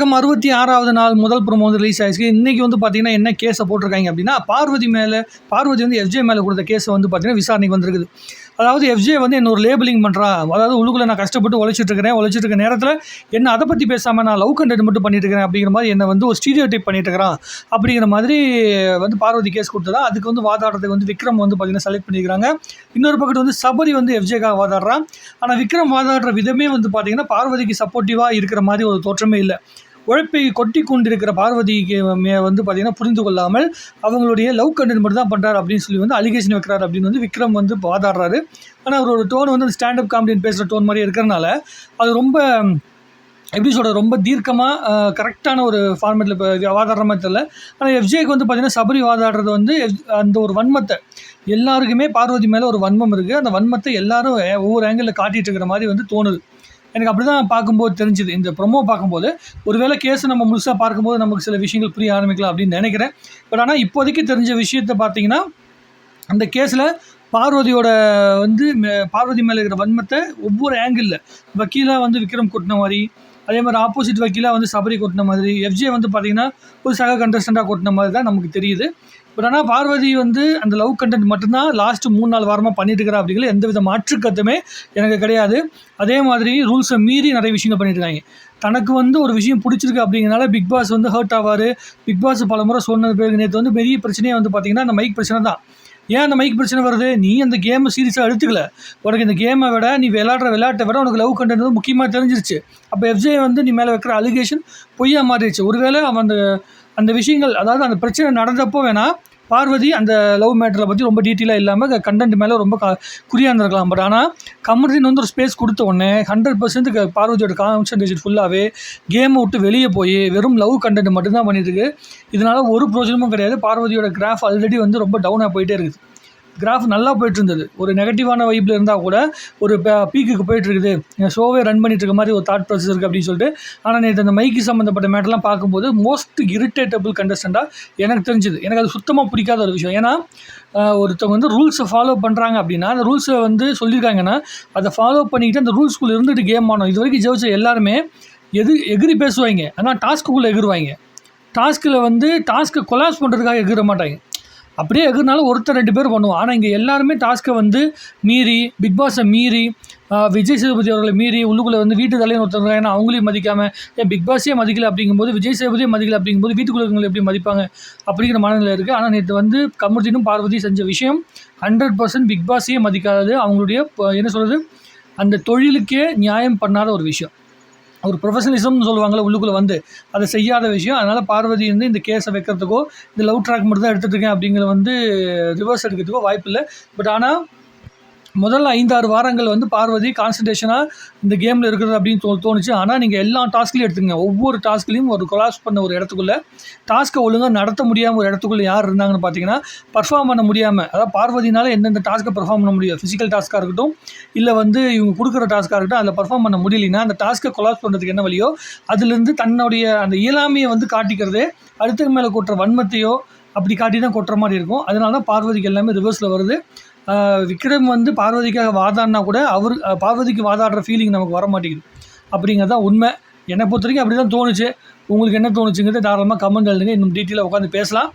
நாடகம் அறுபத்தி ஆறாவது நாள் முதல் ப்ரோமோ வந்து ரிலீஸ் ஆயிடுச்சு. இன்றைக்கி வந்து பார்த்தீங்கன்னா என்ன கேஸை போட்டிருக்காங்க அப்படின்னா பார்வதி மேலே பார்வதி வந்து எஃப்ஜே மேலே கொடுத்த கேஸை வந்து பார்த்தீங்கன்னா விசாரணைக்கு வந்திருக்குது. அதாவது எஃப்ஜே வந்து என்ன ஒரு லேபிளிங் பண்ணுறா அதாவது உள்ளுக்குள்ளே நான் கஷ்டப்பட்டு உழைச்சிட்டு இருக்கிறேன் உழைச்சிட்டு இருக்க நேரத்தில் என்ன அதை பற்றி பேசாமல் நான் லவ் கண்டென்ட் மட்டும் பண்ணிட்டு இருக்கிறேன் அப்படிங்கிற மாதிரி என்னை வந்து ஒரு ஸ்டீடியோ டைப் பண்ணிட்டு இருக்கிறான். அப்படிங்கிற மாதிரி வந்து பார்வதி கேஸ் கொடுத்ததா அதுக்கு வந்து வாதாடுறதுக்கு வந்து விக்ரம் வந்து பார்த்தீங்கன்னா செலக்ட் பண்ணியிருக்காங்க இன்னொரு பக்கத்து வந்து சபரி வந்து எஃப்ஜேக்காக வாதாடுறான். ஆனால் விக்ரம் வாதாடுற விதமே வந்து பார்த்தீங்கன்னா பார்வதிக்கு சப்போர்ட்டிவாக இருக்கிற மாதிரி ஒரு தோற்றமே இல்லை. உழைப்பை கொட்டி கொண்டிருக்கிற பார்வதிக்கு மே வந்து பார்த்தீங்கன்னா புரிந்து கொள்ளாமல் அவங்களுடைய லவ் கண்டென்ட் மட்டும் தான் பண்ணுறாரு அப்படின்னு சொல்லி வந்து அலிகேஷன் வைக்கிறார் அப்படின்னு வந்து விக்ரம் வந்து வாதாடுறாரு. ஆனால் அவரோட டோன் வந்து ஸ்டாண்டப் காமெடியன் பேசுகிற டோன் மாதிரி இருக்கிறனால அது ரொம்ப எப்படி சொல்கிறது ரொம்ப தீர்க்கமாக கரெக்டான ஒரு ஃபார்மேட்டில் இப்போ வாதாடுற மாதிரி தெரியல. ஆனால் எஃப்ஜேக்கு வந்து பார்த்திங்கன்னா சபரி வாதாடுறது வந்து அந்த ஒரு வன்மத்தை. எல்லாருக்குமே பார்வதி மேலே ஒரு வன்மம் இருக்குது அந்த வன்மத்தை எல்லாரும் ஒவ்வொரு ஆங்கிளில் காட்டிகிட்டு இருக்கிற மாதிரி வந்து தோணுது. எனக்கு அப்படி தான் பார்க்கும்போது தெரிஞ்சுது. இந்த ப்ரொமோ பார்க்கும்போது ஒருவேளை கேஸை நம்ம முழுசாக பார்க்கும்போது நமக்கு சில விஷயங்கள் புரிய ஆரம்பிக்கலாம் அப்படின்னு நினைக்கிறேன். பட் ஆனால் இப்போதைக்கு தெரிஞ்ச விஷயத்தை பார்த்தீங்கன்னா அந்த கேஸில் பார்வதியோட வந்து மே- பார்வதி மேலே இருக்கிற வன்மத்தை ஒவ்வொரு ஆங்கிளில் வக்கீலாக வந்து விக்ரம் கொட்டின மாதிரி அதே மாதிரி ஆப்போசிட் வக்கீலாக வந்து சபரி கொட்டின மாதிரி எஃப்ஜே வந்து பார்த்திங்கன்னா ஒரு சக கண்டஸ்டண்ட்டாக கொட்டின மாதிரி தான் நமக்கு தெரியுது. பட் ஆனால் பார்வதி வந்து அந்த லவ் கண்டென்ட் மட்டும்தான் லாஸ்ட்டு மூணு நாள் வாரமாக பண்ணிட்டு இருக்கிறா அப்படிங்கிற எந்த வித மாற்று கருத்துமே எனக்கு கிடையாது. அதே மாதிரி ரூல்ஸை மீறி நிறைய விஷயங்கள் பண்ணிட்டு இருக்காங்க. தனக்கு வந்து ஒரு விஷயம் பிடிச்சிருக்கு அப்படிங்கிறனால பிக் பாஸ் வந்து ஹர்ட் ஆவார். பிக் பாஸ் பல முறை சொன்னது பிறகு நேற்று வந்து பெரிய பிரச்சனையே வந்து பார்த்தீங்கன்னா அந்த மைக் பிரச்சனை தான். ஏன் அந்த மைக் பிரச்சனை வருது? நீ அந்த கேமை சீரியஸாக எடுத்துக்கல. உனக்கு இந்த கேமை விட நீ விளையாடுற விளையாட்டை விட உனக்கு லவ் கண்டென்ட் வந்து முக்கியமாக தெரிஞ்சிருச்சு. அப்போ எஃப்ஜே வந்து நீ மேலே வைக்கிற அலிகேஷன் பொய்யா மாறிடுச்சு. ஒருவேளை அவன் அந்த அந்த விஷயங்கள் அதாவது அந்த பிரச்சனை நடந்தப்போ வேணால் பார்வதி அந்த லவ் மேட்டரை பற்றி ரொம்ப டீட்டெயிலாக இல்லாமல் கண்டென்ட் மேலே ரொம்ப க குறியாக இருந்திருக்கலாம். பட் ஆனால் கமர்தீன் வந்து ஒரு ஸ்பேஸ் கொடுத்த உடனே ஹண்ட்ரட் பர்சன்ட் பார்வதியோட கான்சன்ட்ரேஷன் ஃபுல்லாகவே கேமை விட்டு வெளியே போய் வெறும் லவ் கண்டென்ட் மட்டும்தான் பண்ணிட்டு இருக்கு. ஒரு பிரோஜனமும் கிடையாது. பார்வதியோட கிராஃப் ஆல்ரெடி வந்து ரொம்ப டவுனாக போயிட்டே இருக்குது. கிராஃப் நல்லா போயிட்டு இருந்தது ஒரு நெகட்டிவான வைப்பில் இருந்தால் கூட ஒரு பீக்குக்கு போயிட்டு இருக்குது ஷோவே ரன் பண்ணிட்டு இருக்க மாதிரி ஒரு தாட் ப்ராசஸ் இருக்குது அப்படின்னு சொல்லிட்டு ஆனால் நேற்று அந்த மைக்கு சம்மந்தப்பட்ட மேட்டர்லாம் பார்க்கும்போது மோஸ்ட் இரிட்டேட்டபிள் கண்டஸ்டண்ட்டாக எனக்கு தெரிஞ்சுது. எனக்கு அது சுத்தமாக பிடிக்காத ஒரு விஷயம். ஏன்னா ஒருத்தவங்க வந்து ரூல்ஸை ஃபாலோ பண்ணுறாங்க அப்படின்னா அந்த ரூல்ஸை வந்து சொல்லியிருக்காங்கன்னா அதை ஃபாலோ பண்ணிக்கிட்டு அந்த ரூல்ஸ்குள்ளே இருந்துட்டு கேம் ஆனோம் இது வரைக்கும் ஜெயிச்ச எல்லாருமே எது எகிரி பேசுவாங்க. ஆனால் டாஸ்க்குள்ளே எகிருவாங்க. டாஸ்கில் வந்து டாஸ்க்கை கொலாப்ஸ் பண்ணுறதுக்காக எகிற மாட்டாங்க. அப்படியே எகுறனாலும் ஒருத்தர் ரெண்டு பேர் பண்ணுவோம். ஆனால் இங்கே எல்லாருமே டாஸ்க்கை வந்து மீறி பிக் பாஸை மீறி விஜய் சேதுபதி அவர்களை மீறி உள்ளுக்குள்ளே வந்து வீட்டு தலைவர் ஒருத்தர் ஏன்னா அவங்களையும் மதிக்காமல் ஏன் பிக் பாஸே மதிக்கல அப்படிங்கும்போது விஜய் சேதுபதியே மதிக்கல அப்படிங்கும்போது வீட்டுக்குள்ள இருக்கவங்களை எப்படி மதிப்பாங்க அப்படிங்கிற மனநிலை இருக்குது ஆனால் நேற்று வந்து கமர்தீனும் பார்வதி செஞ்ச விஷயம் ஹண்ட்ரட் பர்சன்ட் பிக் பாஸையே மதிக்காதது அவங்களுடைய என்ன சொல்கிறது அந்த தொழிலுக்கே நியாயம் பண்ணாத ஒரு விஷயம். ஒரு ப்ரொஃபஷனலிசம்னு சொல்லுவாங்கள்ல உள்ளுக்குள்ளே வந்து. அதை செய்யாத விஷயம். அதனால் பார்வதி வந்து இந்த கேஸை வைக்கிறதுக்கோ இந்த லவ் ட்ராக் மட்டும் தான் எடுத்துகிட்ருக்கேன் அப்படிங்கிற வந்து ரிவர்ஸ் எடுக்கிறதுக்கோ வாய்ப்பு இல்லை பட் ஆனால் முதல்ல ஐந்தாறு வாரங்கள் வந்து பார்வதி கான்சன்ட்ரேஷனாக இந்த கேமில் இருக்கிறது அப்படின்னு தோ தோணுச்சு. ஆனால் நீங்கள் எல்லா டாஸ்க்லையும் எடுத்துங்க ஒவ்வொரு டாஸ்க்லையும் ஒரு கொலாப்ஸ் பண்ண ஒரு இடத்துக்குள்ளே டாஸ்க்கை ஒழுங்காக நடத்த முடியாமல் ஒரு இடத்துக்குள்ளே யார் இருந்தாங்கன்னு பார்த்தீங்கன்னா பர்ஃபார்ம் பண்ண முடியாமல் அதாவது பார்வதினால எந்தெந்த டாஸ்க்கை பர்ஃபார்ம் பண்ண முடியும்? ஃபிசிக்கல் டாஸ்க்காக இருக்கட்டும் இல்லை வந்து இவங்க கொடுக்குற டாஸ்க்காக இருக்கட்டும் அதில் பர்ஃபார்ம் பண்ண முடியலைன்னா அந்த டாஸ்க்கை கொலாப்ஸ் பண்ணுறதுக்கு என்ன வழியோ அதுலேருந்து தன்னுடைய அந்த இயலாமையை வந்து காட்டிக்கிறதே அடுத்தது மேலே கொட்டுற வன்மத்தையோ அப்படி காட்டி தான் கொட்டுற மாதிரி இருக்கும். அதனால தான் பார்வதிக்கு எல்லாமே ரிவர்ஸில் வருது. விக்ரம் வந்து பார்வதிக்காக வாதாடினா கூட அவர் பார்வதிக்கு வாதாடுற ஃபீலிங் நமக்கு வர மாட்டேங்குது. அப்படிங்கிறது தான் உண்மை. என்னை பொறுத்த வரைக்கும் அப்படி தான் தோணுச்சு. உங்களுக்கு என்ன தோணுச்சுங்கிறது தாராளமாக கமெண்ட் எழுதுங்க. இன்னும் டீட்டெயிலாக உட்காந்து பேசலாம்.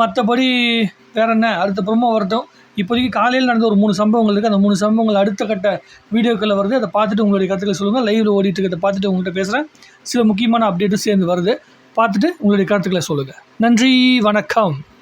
மற்றபடி வேற என்ன? அடுத்த புறமா வரட்டும். இப்போதைக்கு காலையில் நடந்த ஒரு மூணு சம்பவங்கள் இருக்குது அந்த மூணு சம்பவங்கள் அடுத்த கட்ட வீடியோக்களில் வருது. அதை பார்த்துட்டு உங்களுடைய கருத்துக்களை சொல்லுங்கள் லைவில் ஓடிட்டு இருக்கிறத பார்த்துட்டு உங்கள்கிட்ட பேசுகிறேன் சில முக்கியமான அப்டேட்டும் சேர்ந்து வருது. பார்த்துட்டு உங்களுடைய கருத்துக்களை சொல்லுங்கள் நன்றி. வணக்கம்.